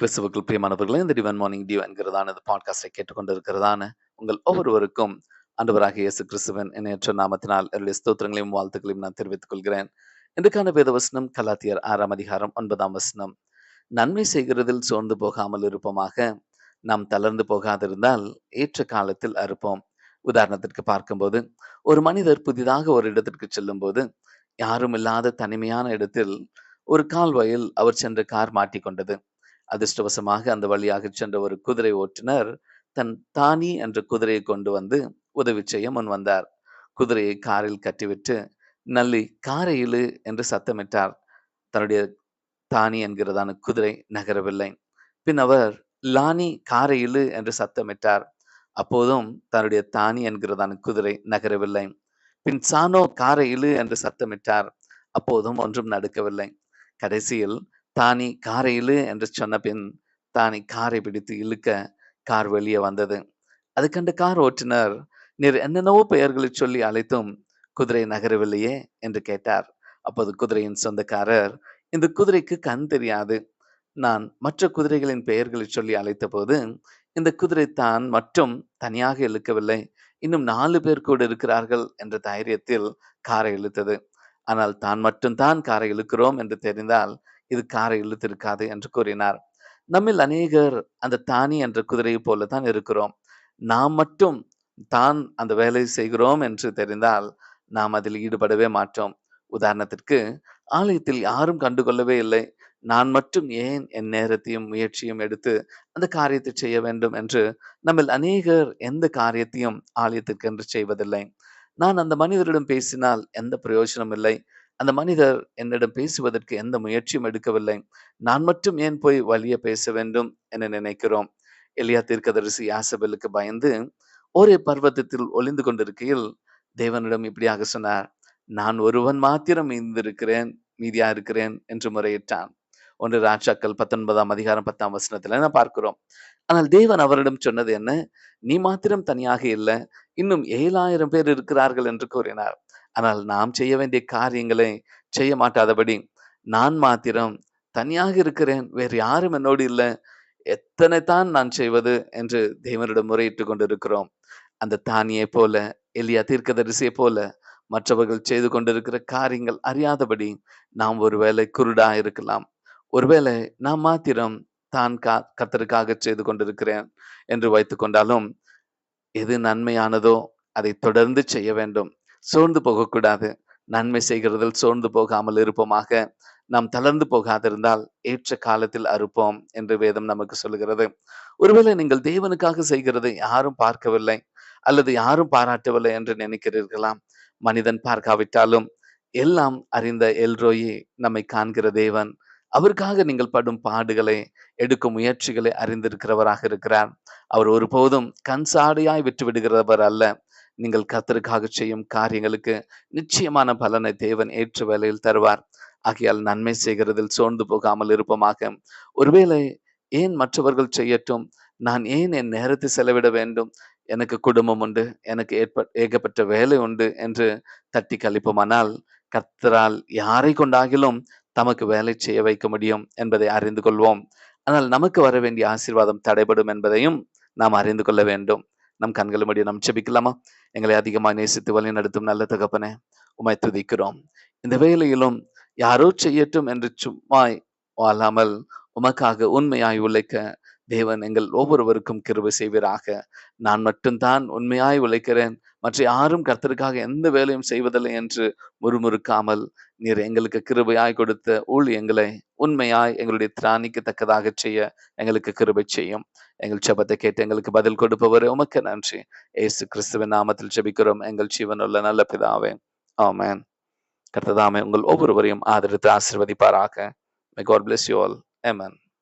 கிறிஸ்துவுக்குள் பிரியமானவர்களே இந்த டிவன் மார்னிங் டிவன் என்கிறதான இந்த பாட்காஸ்டை கேட்டுக்கொண்டிருக்கிறதான உங்கள் ஒவ்வொருவருக்கும் அன்பராக இயேசு கிறிஸ்துவன் எண்ணற்ற நாமத்தினால் என்னுடைய ஸ்தோத்திரங்களையும் வாழ்த்துக்களையும் நான் தெரிவித்துக் கொள்கிறேன். இன்றைக்கான வேத வசனம் கலாத்தியர் ஆறாம் அதிகாரம் ஒன்பதாம் வசனம். நன்மை செய்கிறதில் சோர்ந்து போகாமல் இருப்போமாக. நாம் தளர்ந்து போகாதிருந்தால் ஏற்ற காலத்தில் அறுப்போம். உதாரணத்திற்கு பார்க்கும்போது ஒரு மனிதர் புதிதாக ஒரு இடத்திற்கு செல்லும் போது யாரும் இல்லாத தனிமையான இடத்தில் ஒரு கால்வாயில் அவர் சென்ற கார் மாட்டிக்கொண்டது. அதிர்ஷ்டவசமாக அந்த வழியாக சென்ற ஒரு குதிரை ஓட்டுநர் தன் தானி என்ற குதிரையை கொண்டு வந்து உதவி செய்ய முன் வந்தார். குதிரையை காரில் கட்டிவிட்டு நல்லி காரை இழு என்று சத்தமிட்டார். தன்னுடைய தானி என்கிறதான குதிரை நகரவில்லை. பின் அவர் லானி காரை இழு என்று சத்தமிட்டார். அப்போதும் தன்னுடைய தானி என்கிறதான குதிரை நகரவில்லை. பின் சானோ காரை இழு என்று சத்தமிட்டார். அப்போதும் ஒன்றும் நடக்கவில்லை. கடைசியில் தானி காரை இழு என்று சொன்ன பின் தானி காரை பிடித்து இழுக்க கார் வெளியே வந்தது. அது கண்டு கார் ஓட்டுநர் நீர் என்னென்னவோ பெயர்களை சொல்லி அழைத்தும் குதிரை நகரவில்லையே? என்று கேட்டார். அப்போது குதிரையின் சொந்தக்காரர் இந்த குதிரைக்கு கண் தெரியாது. நான் மற்ற குதிரைகளின் பெயர்களை சொல்லி அழைத்த போது இந்த குதிரை தான் மட்டும் தனியாக இழுக்கவில்லை. இன்னும் நாலு பேர் கூட இருக்கிறார்கள் என்ற தைரியத்தில் காரை இழுத்தது. ஆனால் தான் மட்டும் தான் காரை இழுக்கிறோம் என்று தெரிந்தால் இது காரை இழுத்திருக்காது என்று கூறினார். நம்மில் அநேகர் அந்த தானி என்ற குதிரையை போல தான் இருக்கிறோம். நாம் மட்டும் தான் அந்த வேலையை செய்கிறோம் என்று தெரிந்தால் நாம் அதில் ஈடுபடவே மாட்டோம். உதாரணத்திற்கு ஆலயத்தில் யாரும் கண்டுகொள்ளவே இல்லை. நான் மட்டும் ஏன் என் நேரத்தையும் முயற்சியும் எடுத்து அந்த காரியத்தை செய்ய வேண்டும் என்று நம்மில் அநேகர் எந்த காரியத்தையும் ஆலயத்திற்கென்று செய்வதில்லை. நான் அந்த மனிதரிடம் பேசினால் எந்த பிரயோஜனம் இல்லை. அந்த மனிதர் என்னிடம் பேசுவதற்கு எந்த முயற்சியும் எடுக்கவில்லை. நான் மட்டும் ஏன் போய் வழிய பேச வேண்டும் என நினைக்கிறோம்? எலியா தீர்க்கதரிசி யாசபலுக்கு பயந்து ஒரே பர்வத்தத்தில் ஒளிந்து கொண்டிருக்கையில் தேவனிடம் இப்படியாக சொன்னார் நான் ஒருவன் மாத்திரம் மீந்திருக்கிறேன் மீதியா இருக்கிறேன் என்று முறையிட்டான். ஒன்று ராஜாக்கள் பத்தொன்பதாம் அதிகாரம் பத்தாம் வசனத்துல நான் பார்க்கிறோம். ஆனால் தேவன் அவரிடம் சொன்னது என்ன? நீ மாத்திரம் தனியாக இல்லை இன்னும் ஏழாயிரம் பேர் இருக்கிறார்கள் என்று கூறினார். ஆனால் நாம் செய்ய வேண்டிய காரியங்களை செய்ய மாட்டாதபடி நான் மாத்திரம் தனியாக இருக்கிறேன். வேறு யாரும் என்னோடு இல்லை. எத்தனை தான் நான் செய்வது என்று தேவனிடம் முறையிட்டு கொண்டிருக்கிறோம். அந்த தானியை போல எலியா தீர்க்கதரிசியை போல மற்றவர்கள் செய்து கொண்டிருக்கிற காரியங்கள் அறியாதபடி நாம் ஒருவேளை குருடா இருக்கலாம். ஒருவேளை நான் மாத்திரம் தான் கா கத்தருக்காக செய்து கொண்டிருக்கிறேன் என்று வைத்து கொண்டாலும் எது நன்மையானதோ அதை தொடர்ந்து செய்ய வேண்டும். சோர்ந்து போகக்கூடாது. நன்மை செய்கிறதில் சோர்ந்து போகாமல் இருப்போமாக. நாம் தளர்ந்து போகாதிருந்தால் ஏற்ற காலத்தில் அறுப்போம் என்று வேதம் நமக்கு சொல்லுகிறது. ஒருவேளை நீங்கள் தேவனுக்காக செய்கிறதை யாரும் பார்க்கவில்லை அல்லது யாரும் பாராட்டவில்லை என்று நினைக்கிறீர்களாம் மனிதன் பார்க்காவிட்டாலும் எல்லாம் அறிந்த எல்ரோயே நம்மை காண்கிற தேவன். அவருக்காக நீங்கள் படும் பாடுகளை எடுக்கும் முயற்சிகளை அறிந்திருக்கிறவராக இருக்கிறார். அவர் ஒருபோதும் கண் சாடையாய் விட்டு விடுகிறவர் அல்ல. நீங்கள் கத்தருக்காக செய்யும் காரியங்களுக்கு நிச்சயமான பலனை தேவன் ஏற்ற வேலையில் தருவார். ஆகையால் நன்மை செய்கிறதில் சோர்ந்து போகாமல் இருப்போமாக. ஒருவேளை ஏன் மற்றவர்கள் செய்யட்டும்? நான் ஏன் என் நேரத்தை செலவிட வேண்டும்? எனக்கு குடும்பம் உண்டு எனக்கு ஏற்ப ஏகப்பட்ட வேலை உண்டு என்று தட்டி கழிப்போமானால் கர்த்தரால் யாரை கொண்டாகிலும் தமக்கு வேலை செய்ய வைக்க முடியும் என்பதை அறிந்து கொள்வோம். ஆனால் நமக்கு வர வேண்டிய ஆசீர்வாதம் தடைபடும் என்பதையும் நாம் அறிந்து கொள்ள வேண்டும். நம் கண்களை முடியும் நம் செபிக்கலாமா எங்களை அதிகமாக நேசித்து வழி நடத்தும் நல்ல தகப்பனே உமை துதிக்கிறோம். இந்த வேலையிலும் யாரோ செய்யட்டும் என்று சும்மாய் வாழாமல் உமக்காக உண்மையாய் உழைக்க தேவன் எங்கள் ஒவ்வொருவருக்கும் கிருபை செய்வீராக. நான் மட்டும்தான் உண்மையாய் உழைக்கிறேன். மற்ற யாரும் கர்த்தருக்காக எந்த வேலையும் செய்வதில்லை என்று முறுமுறுக்காமல் நீர் எங்களுக்கு கிருபையாய் கொடுத்த ஊழியங்களை உண்மையாய் எங்களுடைய திராணிக்கு தக்கதாக செய்ய எங்களுக்கு கிருபை செய்யும். எங்கள் செபத்தை கேட்டு எங்களுக்கு பதில் கொடுப்பவரே உமக்கு நன்றி. ஏசு கிறிஸ்துவின் நாமத்தில் ஜபிக்கிறோம். எங்கள் ஜீவனுள்ள நல்ல பிதாவே. ஆமேன். கர்த்ததாமே உங்கள் ஒவ்வொருவரையும் ஆதரித்து ஆசிர்வதிப்பாராக. May God bless you all amen